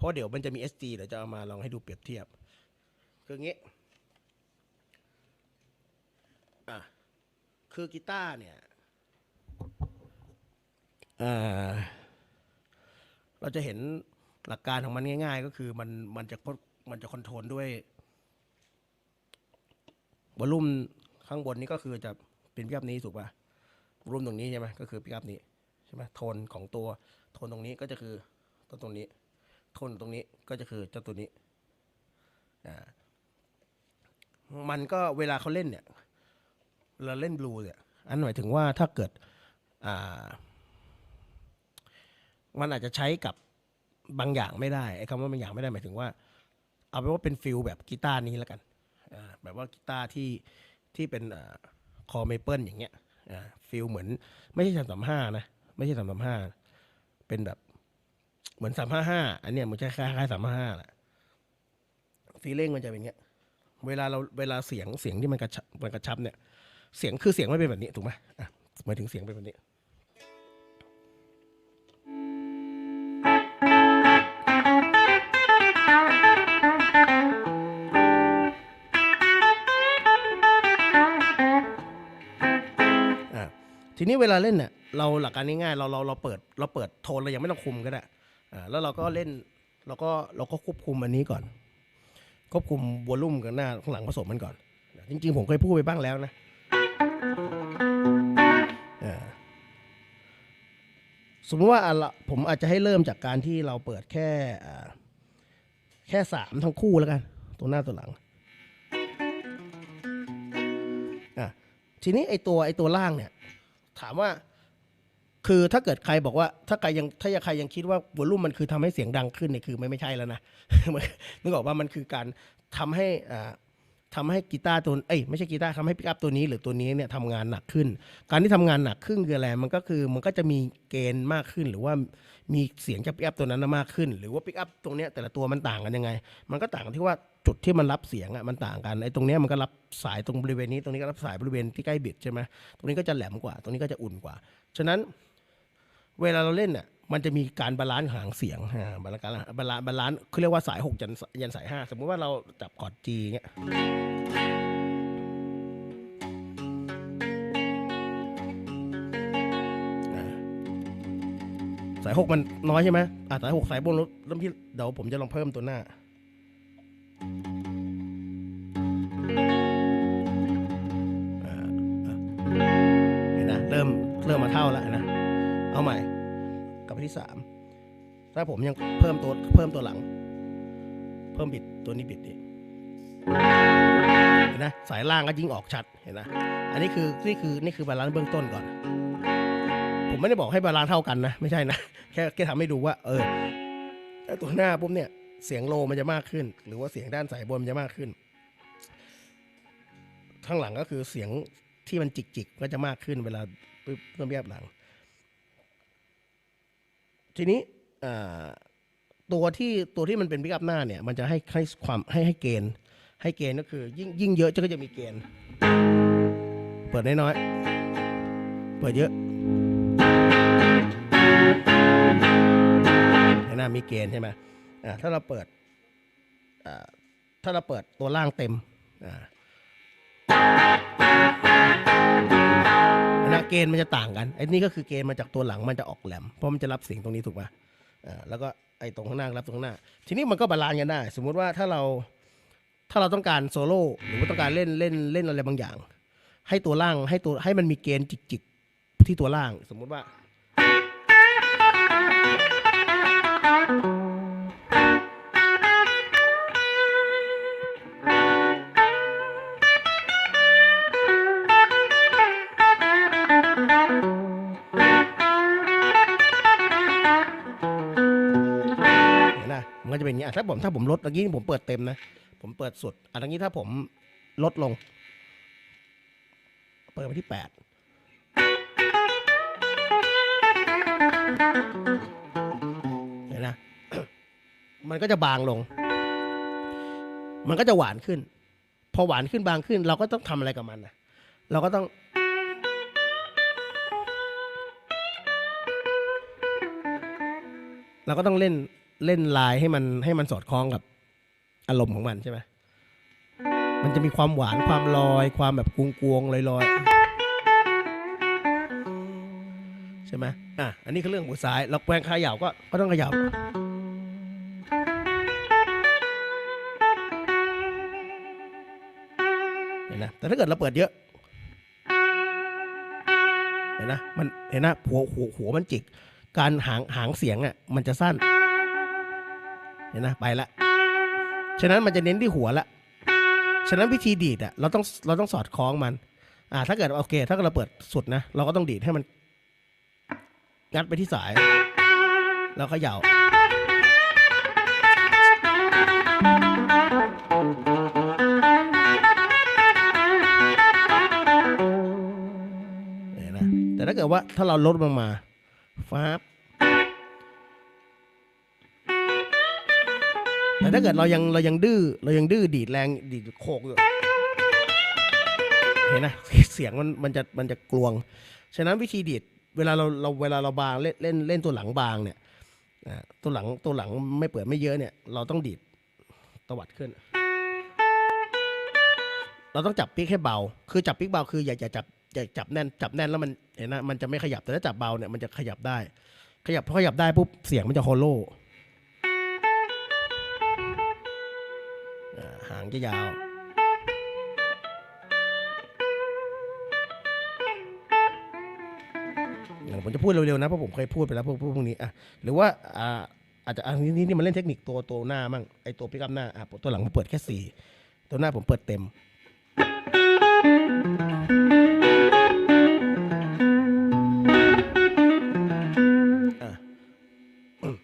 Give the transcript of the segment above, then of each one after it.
เพราะเดี๋ยวมันจะมี SG เดี๋ยวจะเอามาลองให้ดูเปรียบเทียบ คืองี้อะคือกีตาร์เนี่ยอ่าเราจะเห็นหลักการของมันง่าย ๆ ก็คือมันมันจะมันจะคอนโทรลด้วยวอลลุ่มข้างบนนี้ก็คือจะเป็นพิกัพนี้ถูกป่ะวอลลุ่มตรงนี้ใช่ไหมก็คือพิกัพนี้ใช่ไหมโทนของตัวโทนตรงนี้ก็จะคือตัวตรงนี้ ทนตรงนี้ก็จะคือเจ้าตัวนี้อ่ามันก็เวลาเขาเล่นเนี่ยเราเล่นบลูเนี่ยอันหมายถึงว่าถ้าเกิดอ่ามันอาจจะใช้กับบางอย่างไม่ได้ไอ้คำว่าบางอย่างไม่ได้หมายถึงว่า เอาเป็นว่าเป็นฟิลแบบกีตาร์นี้แล้วกันอ่าแบบว่ากีตาร์ที่ที่เป็นคอเมเปิลอย่างเงี้ยอ่าฟิลเหมือน ไม่ใช่สามสามห้านะ ไม่ใช่สามสามห้าเป็นแบบ เหมือนสามห้าห้าอันเนี้ยมันจะคล้ายๆสามห้าห้าแหละฟีลลิ่งมันจะเป็นอย่างเงี้ย เวลาเราเวลาเสียงเสียงที่มันกระชับมันกระชับเนี่ย เสียงคือเสียงไม่เป็นแบบนี้ถูกไหมอะหมายถึงเสียงเป็นแบบนี้อะทีนี้เวลาเล่นเนี่ยเราหลักการง่ายๆเราเราเราเปิดเราเปิดโทนเรายังไม่ต้องคุมก็ได้ แล้วเราก็เล่นเราก็เราก็ควบคุมอันนี้ก่อน ควบคุมวอลลุ่มกันหน้าข้างหลังผสมมันก่อน จริง ๆ ผมเคยพูดไปบ้างแล้วนะอ่าสมมติว่าอะละผมอาจจะให้เริ่มจากการที่เราเปิดแค่แค่สามทั้งคู่แล้วกัน ตัวหน้าตัวหลังอะทีนี้ไอตัวไอตัวล่างเนี่ย ถามว่า คือถ้าเกิดใครบอกว่าถ้าใครยังถ้าใครยังคิดว่าวอลลุ่มมันคือทำให้เสียงดังขึ้นเนี่ยคือไม่ไม่ใช่แล้วนะนึกออกว่ามันคือการทำให้อ่าทำให้กีตาร์ตัวเอ้ยไม่ใช่กีตาร์ทำให้ปิกอัพตัวนี้หรือตัวนี้เนี่ยทำงานหนักขึ้น การที่ทำงานหนักขึ้นคืออะไรมันก็คือมันก็จะมีเกณฑ์มากขึ้น หรือว่ามีเสียงจากปิกอัพตัวนั้นมากขึ้น หรือว่าปิกอัพตรงเนี้ยแต่ละตัวมันต่างกันยังไง มันก็ต่างกันที่ว่าจุดที่มันรับเสียงอะมันต่างกันไอ้ตรงเนี้ยมันก็รับสายตรงบริเวณนี้ตรงนี้ก็รับสายบริเวณที่ใกล้บิดใช่ไหมตรงนี้ก็จะแหลมกว่า ตรงนี้ก็จะอุ่นกว่าฉะนั้น เวลาเราเล่นเนี่ยมันจะมีการบาลานซ์หางเสียงฮะบาลานซ์บาลานซ์บาลานซ์เขาเรียกว่าสายหกยันยันสายห้าสมมุติว่าเราจับคอร์ดจีเงี้ยสายหกมันน้อยใช่ไหมอ่าสายหกสายบนแล้วแล้วพี่เดี๋ยวผมจะลองเพิ่มตัวหน้า ที่สามถ้าผมยังเพิ่มตัวเพิ่มตัวหลัง เพิ่มบิดตัวนี้บิดนี่เห็นนะสายล่างก็ยิ่งออกชัดเห็นนะอันนี้คือนี่คือนี่คือบาลานซ์เบื้องต้นก่อน ผมไม่ได้บอกให้บาลานซ์เท่ากันนะ ไม่ใช่นะ แค่แค่ทำให้ดูว่า เออถ้าตัวหน้าปุ๊บเนี่ยเสียงโลมันจะมากขึ้น หรือว่าเสียงด้านสายบนมันจะมากขึ้น ข้างหลังก็คือเสียงที่มันจิกๆ ก็จะมากขึ้นเวลาเพิ่มเรียบหลัง ทีนี้ตัวที่ตัวที่มันเป็นพิกอัพหน้าเนี่ยมันจะให้ให้ความให้ให้เกณฑ์ ให้เกณฑ์ก็คือยิ่งยิ่งเยอะก็จะมีเกณฑ์ เปิดน้อยๆเปิดเยอะหนหน้ามีเกณฑ์ใช่ไหมถ้าเราเปิดถ้าเราเปิดตัวล่างเต็มอ่า เกณฑ์มันจะต่างกันไอ้นี่ก็คือเกณฑ์มาจากตัวหลังมันจะออกแหลมเพราะมันจะรับเสียงตรงนี้ถูกป่ะอ่าแล้วก็ไอ้ตรงข้างหน้ารับตรงข้างหน้า ทีนี้มันก็บาลานซ์กันได้ สมมุติว่าถ้าเราถ้าเราต้องการโซโล่หรือว่าต้องการเล่นเล่นเล่นอะไรบางอย่าง ให้ตัวล่างให้ตัวให้มันมีเกณฑ์จิกๆที่ตัวล่าง สมมุติว่า จะเป็นอย่างนี้อะถ้าผมถ้าผมลดเมื่อกี้ผมเปิดเต็มนะ ผมเปิดสุดอันนี้ถ้าผมลดลง เปิดไปที่แปดเห็นนะ มันก็จะบางลง มันก็จะหวานขึ้น พอหวานขึ้นบางขึ้น เราก็ต้องทำอะไรกับมันนะเราก็ต้องเราก็ต้องเล่น เล่นลายให้มันให้มันสอดคล้องกับอารมณ์ของมันใช่ไหมมันจะมีความหวานความลอย ความแบบกวงๆลอยๆใช่ไหมอะ อันนี้คือเรื่องหัวซ้ายแล้วแกวงขย่าก็ก็ต้องขย่าเห็นนะ แต่ถ้าเกิดเราเปิดเยอะ เห็นนะ มัน เห็นนะ หัวหัวหัวมันจิก การหางหางเสียงอะ มันจะสั้น เห็นนะไปละ ฉะนั้นมันจะเน้นที่หัวละ ฉะนั้นวิธีดีดอะเราต้องเราต้องสอดคล้องมัน อ่า ถ้าเกิดโอเค ถ้าเราเปิดสุดนะ เราก็ต้องดีดให้มันงัดไปที่สาย แล้วเขย่าเห็นนะแต่ถ้าเกิดว่าถ้าเราลดลงมาฟ้า แต่ถ้าเกิดเรายังเรายังดื้อเรายังดื้อดีดแรงดีดโคกอยู่เห็นนะเสียงมันมันจะมันจะกลวง ฉะนั้นวิธีดีดเวลาเราเราเวลาเราบางเล่นเล่นเล่นตัวหลังบางเนี่ยตัวหลังตัวหลังไม่เปิดไม่เยอะเนี่ยเราต้องดีดตวัดขึ้น เราต้องจับปิกให้เบา คือจับปิกเบาคืออย่าอย่าจับอย่าจับแน่นจับแน่นแล้วมันเห็นนะมันจะไม่ขยับแต่ถ้าจับเบาเนี่ยมันจะขยับได้ ขยับพอขยับได้ปุ๊บเสียงมันจะฮโลอ่า จะยาวผมจะพูดเร็วๆนะเพราะผมเคยพูดไปแล้วพวกพวกพวกนี้อะหรือว่าอ่าอาจจะอันนี้นี่มันเล่นเทคนิคตัวตัวหน้ามั่งไอตัวปิกัพหน้าอะตัวหลังผมเปิดแค่สี่ตัวหน้าผมเปิดเต็มอะอืม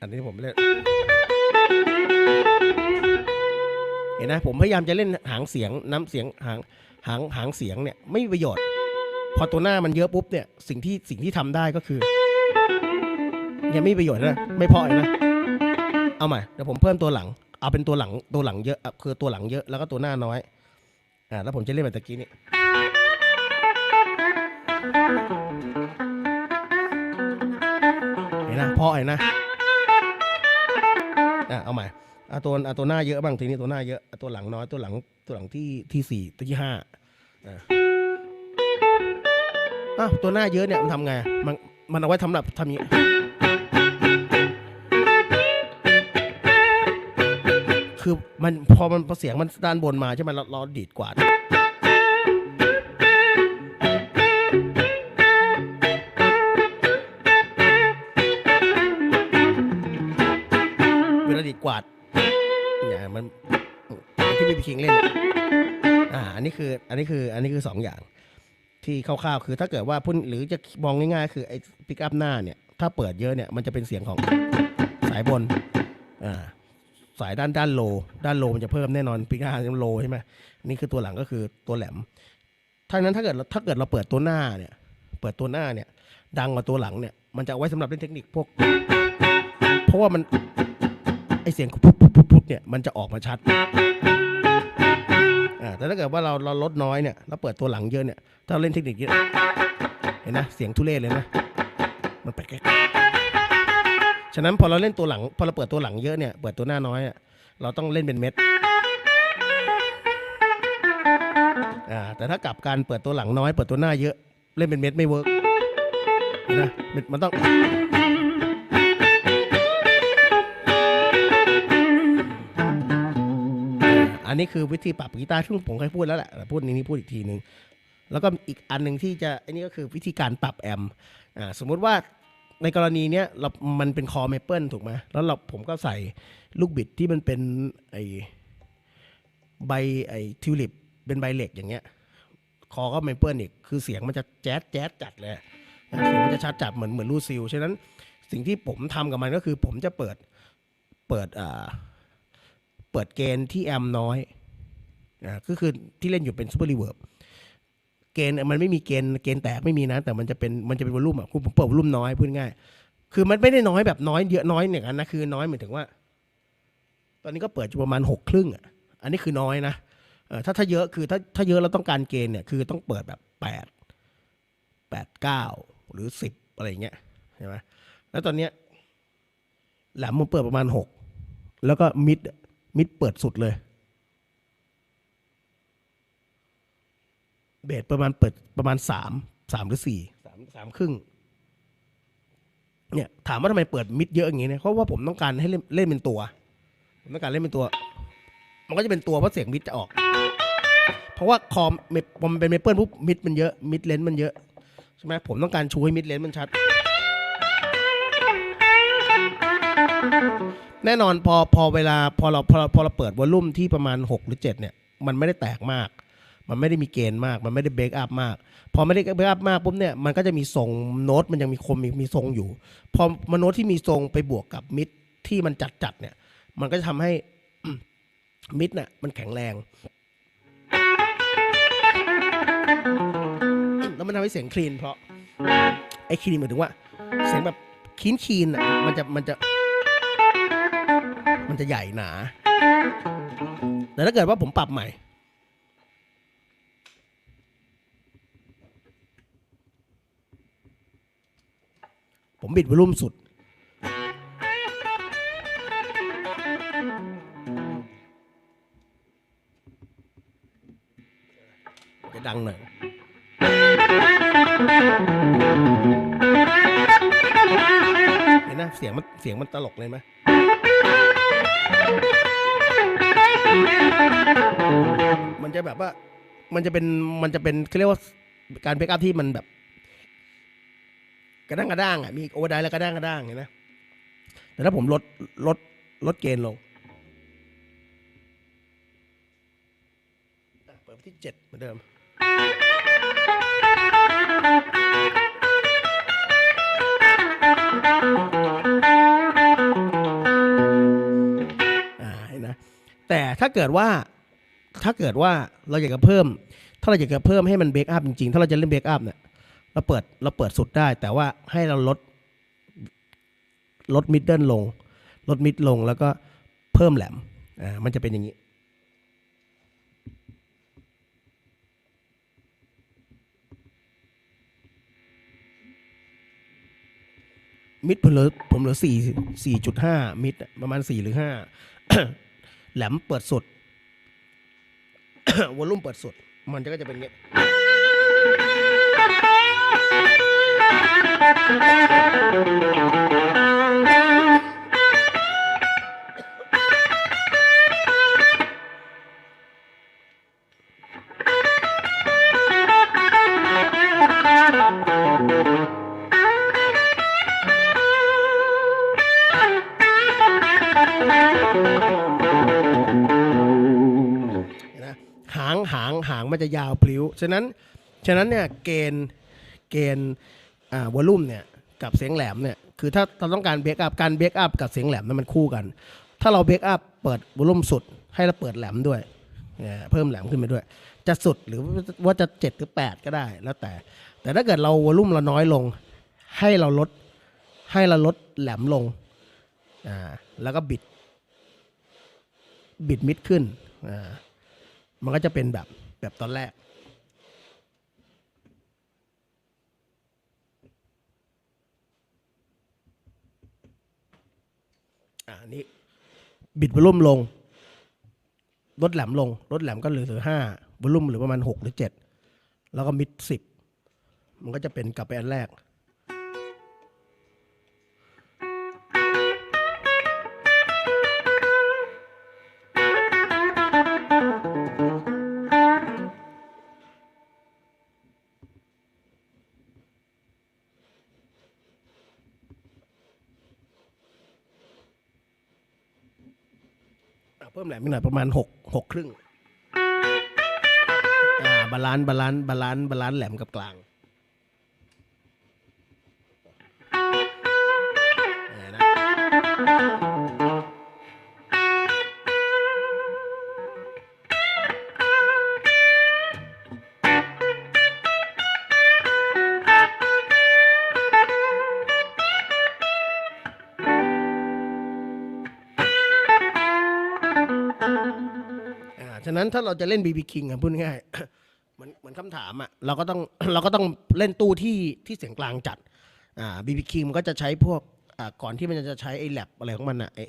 อันนี้ผมเล่น ห็นนะผมพยายามจะเล่นหางเสียงน้ำเสียงหางหางหางเสียงเนี่ยไม่มีประโยชน์ พอตัวหน้ามันเยอะปุ๊บเนี่ยสิ่งที่สิ่งที่ทำได้ก็คือยังไม่มีประโยชน์นะไม่พอเลยนะเอาใหม่เดี๋ยวผมเพิ่มตัวหลัง เอาเป็นตัวหลังตัวหลังเยอะอะคือตัวหลังเยอะแล้วก็ตัวหน้าน้อยอ่าแล้วผมจะเล่นแบบตะกี้นี่เห็นนะพอเห็นนะอะเอาใหม่ เอาตัวเอาตัวหน้าเยอะบ้างทีนี้ตัวหน้าเยอะเอาตัวหลังน้อยตัวหลังตัวหลังที่ที่สี่ตัวที่ห้าอะตัวหน้าเยอะเนี่ยมันทำไงมันมันเอาไว้ทำแบบทำอย่างนี้คือมันพอมันพอเสียงมันด้านบนมาใช่ไหมเราเราดีดกวาดเวลา คือ อันนี้คือ อันนี้คือสองอย่าง ที่คร่าวๆคือถ้าเกิดว่าพุ่นหรือจะมองง่ายๆ คือไอ้ปิกอัพหน้าเนี่ย ถ้าเปิดเยอะเนี่ยมันจะเป็นเสียงของสายบนอ่าสายด้านด้านโล ด้านโลมันจะเพิ่มแน่นอนปิกอัพโลใช่ไหมนี่คือตัวหลังก็คือตัวแหลมทั้งนั้นถ้าเกิดถ้าเกิดเราเปิดตัวหน้าเนี่ย เปิดตัวหน้าเนี่ย ดังกว่าตัวหลังเนี่ยมันจะเอาไว้สำหรับเล่นเทคนิคพวก เพราะว่ามันไอเสียงพุดพุดพุดพุดเนี่ยมันจะออกมาชัด อ่าแต่ถ้าเกิดว่าเราเราลดน้อยเนี่ยเราเปิดตัวหลังเยอะเนี่ยถ้าเราเล่นเทคนิคเยอะเห็นนะเสียงทุเรศเลยนะมันแปลกๆฉะนั้นพอเราเล่นตัวหลังพอเราเปิดตัวหลังเยอะเนี่ยเปิดตัวหน้าน้อยอะเราต้องเล่นเป็นเม็ดอ่าแต่ถ้ากลับการเปิดตัวหลังน้อย เปิดตัวหน้าเยอะเล่นเป็นเม็ดไม่เวิร์กเห็นะมันมันต้อง อันนี้คือวิธีปรับกีตาร์ซึ่งผมเคยพูดแล้วแหละแต่พูดในนี้พูดอีกทีหนึ่งแล้วก็อีกอันหนึ่งที่จะอันนี้ก็คือวิธีการปรับแอมอ่าสมมุติว่าในกรณีเนี้ยเรา มันเป็นคอเมเปิลถูกไหมแล้วเราผมก็ใส่ลูกบิดที่มันเป็นไอใบไอทิวลิปเป็นใบเหล็กอย่างเงี้ย คอก็เมเปิลอีก คือเสียงมันจะแจ๊ดแจ๊ดจัดเลยเสียงมันจะชัดจัดเหมือนเหมือนลูซิล ฉะนั้นสิ่งที่ผมทำกับมันก็คือผมจะเปิดเปิดอ่า เปิดเกณฑ์ที่แอมน้อยอ่าก็คือที่เล่นอยู่เป็นซูเปอร์รีเวิร์บเกณฑ์มันไม่มีเกณฑ์เกณฑ์แตกไม่มีนะ แต่มันจะเป็นมันจะเป็นวอลลุ่มอะคุณผมเปิดวอลลุ่มน้อยพูดง่าย คือมันไม่ได้น้อยแบบน้อยเยอะน้อยอย่างนั้นนะคือน้อยหมายถึงว่า ตอนนี้ก็เปิดอยู่ประมาณหกครึ่งอะอันนี้คือน้อยนะเออถ้าถ้าเยอะคือถ้าถ้าเยอะเราต้องการเกณฑ์เนี่ยคือต้องเปิดแบบแปดแปดเก้าหรือสิบอะไรอย่างเงี้ยใช่ไหมแล้วตอนเนี้ยแหลมผมเปิดประมาณหกแล้วก็มิด มิดเปิดสุดเลย เบสประมาณเปิดประมาณสามสามหรือสี่สามสามครึ่ง เนี่ย ถามว่าทำไมเปิดมิดเยอะอย่างงี้เนี่ยเพราะว่าผมต้องการให้เล่นเล่นเป็นตัวผมต้องการเล่นเป็นตัว มันก็จะเป็นตัวเพราะเสียงมิดจะออก เพราะว่าคอมเมพอมันเป็นเมเปิลปุ๊บมิดมันเยอะมิดเลนมันเยอะใช่ไหมผมต้องการชูให้มิดเลนมันชัด แน่นอนพอพอเวลาพอเราพอเราพอเราเปิดวอลลุ่มที่ประมาณ 6 หรือ 7 เนี่ย มันไม่ได้แตกมาก มันไม่ได้มีเกณฑ์มาก มันไม่ได้เบรกอัพมาก พอไม่ได้เบรกอัพมากปุ๊บเนี่ยมันก็จะมีทรงโน้ตมันยังมีคมมีมีทรงอยู่ พอมาโน้ตที่มีทรงไปบวกกับมิดที่มันจัดจัดเนี่ย มันก็จะทำให้มิดน่ะมันแข็งแรง แล้วมันทำให้เสียงคลีนเพราะไอ้คลีนหมายถึงว่า เสียงแบบคีนคีนอะมันจะมันจะ มันจะใหญ่หนา แต่ถ้าเกิดว่าผมปรับใหม่ ผมบิดวอลุ่มสุด จะดังหน่อยเห็นนะเสียงมันเสียงมันตลกเลยไหม มันจะแบบว่า มันจะเป็น มันจะเป็นเขาเรียกว่าการเบรกอัพที่มันแบบ กระด้างกระด้างอะ มีโอเวอร์ไดแล้วกระด้างกระด้างเห็นไหมแต่ถ้าผมลด ลด ลดเกณฑ์ลงเปิดที่เจ็ดเหมือนเดิม แต่ถ้าเกิดว่าถ้าเกิดว่าเราอยากจะเพิ่ม ถ้าเราอยากจะเพิ่มให้มันเบรกอัพจริงๆ ถ้าเราจะเล่นเบรกอัพเนี่ยเราเปิดเราเปิดสุดได้ แต่ว่าให้เราลดลดมิดเดิลลง ลดมิดลงแล้วก็เพิ่มแหลมอ่ามันจะเป็นอย่างนี้มิดผมเหลือผมเหลือสี่สี่จุดห้ามิดประมาณสี่หรือห้า แหลมเปิดสุด วอลลุ่มเปิดสุด มันก็จะเป็นอย่างงี้นะ จะยาวพลิ้ว ฉะนั้น ฉะนั้นเนี่ยเกณฑ์ เกณฑ์อ่าวอลลุ่มเนี่ยกับเสียงแหลมเนี่ย คือถ้าเราต้องการเบรกอัพ การเบรกอัพกับเสียงแหลมนั้นมันคู่กัน ถ้าเราเบรกอัพเปิดวอลลุ่มสุด ให้เราเปิดแหลมด้วยเนี่ยเพิ่มแหลมขึ้นไปด้วย จะสุดหรือว่าจะเจ็ดหรือแปดก็ได้แล้วแต่ แต่ถ้าเกิดเราวอลลุ่มเราน้อยลง ให้เราลด ให้เราลดแหลมลง อ่า แล้วก็บิดบิดมิดขึ้น อ่า มันก็จะเป็นแบบ แบบตอนแรก อันนี้ บิดวอลลุ่มลง ลดแหลมลง ลดแหลมก็เหลือห้าวอลลุ่มเหลือประมาณหกหรือเจ็ดแล้วก็มิดสิบมันก็จะเป็นกลับไปอันแรก พิ่มแหลมอีกหน่อยประมาณหกหกครึ่งอ่าบาลานซ์บาลานซ์บาลานซ์บาลานซ์แหลมกับกลางนะ ฉะนั้นถ้าเราจะเล่นบีบีคิงอะพูดง่ายเหมือนเหมือนคำถามอะเราก็ต้องเราก็ต้องเล่นตู้ที่ที่เสียงกลางจัดอ่าบีบีคิงมันก็จะใช้พวกอ่าก่อนที่มันจะใช้ไอ้แลบอะไรของมันอะไอ้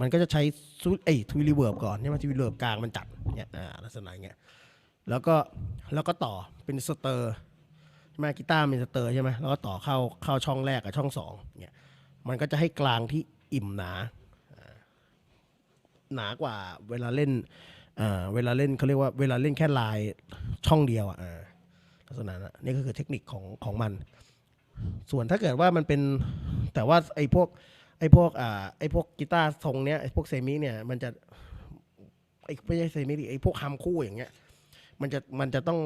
มันก็จะใช้ซูไอ้ทวีรีเวิร์บก่อนใช่ไหมทวีรีเวิร์บกลางมันจัดเนี่ยอ่าลักษณะเงี้ยแล้วก็แล้วก็ต่อเป็นสเตอร์ใช่ไหมกีตาร์เป็นสเตอร์ใช่ไหมแล้วก็ต่อเข้าเข้าช่องแรกกับช่องสองเนี่ยมันก็จะให้กลางที่อิ่มหนาหนากว่าเวลาเล่น อ่าเวลาเล่นเขาเรียกว่าเวลาเล่นแค่ลายช่องเดียวอะอ่าลักษณะนั้นนี่ก็คือเทคนิคของของมัน ส่วนถ้าเกิดว่ามันเป็นแต่ว่าไอ้พวกไอ้พวกอ่าไอ้พวกกีตาร์ทรงเนี้ยไอ้พวกเซมิเนี่ยมันจะไอ้ไม่ใช่เซมิดิไอ้พวกฮัมคู่อย่างเงี้ยมันจะมันจะต้อง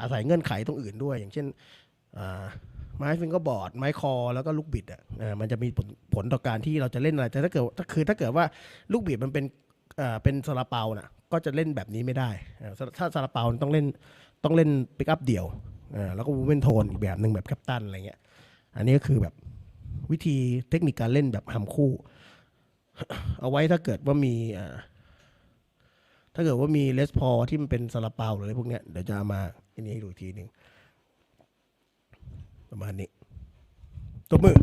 อาศัยเงื่อนไขตรงอื่นด้วย อย่างเช่นอ่าไม้ฟิงกอร์บอร์ดไม้คอ แล้วก็ลูกบิดอะมันจะมีผลผลต่อการที่เราจะเล่นอะไรแต่ถ้าเกิดถ้าคือถ้าเกิดว่าลูกบิดมันเป็นเป็นซาลาเปาน่ะ ก็จะเล่นแบบนี้ไม่ได้ ถ้าซาลาเปาต้องเล่นต้องเล่นปิกอัพเดี่ยวแล้วก็วูเวนโทนอีกแบบหนึ่งแบบแคปตันอะไรเงี้ย อันนี้ก็คือแบบวิธีเทคนิคการเล่นแบบหำคู่ เอาไว้ถ้าเกิดว่ามีถ้าเกิดว่ามีเลสพอที่มันเป็นซาลาเปาหรืออะไรพวกเนี้ยเดี๋ยวจะเอามาอันนี้ให้ดูทีหนึ่งประมาณนี้ตัวมือ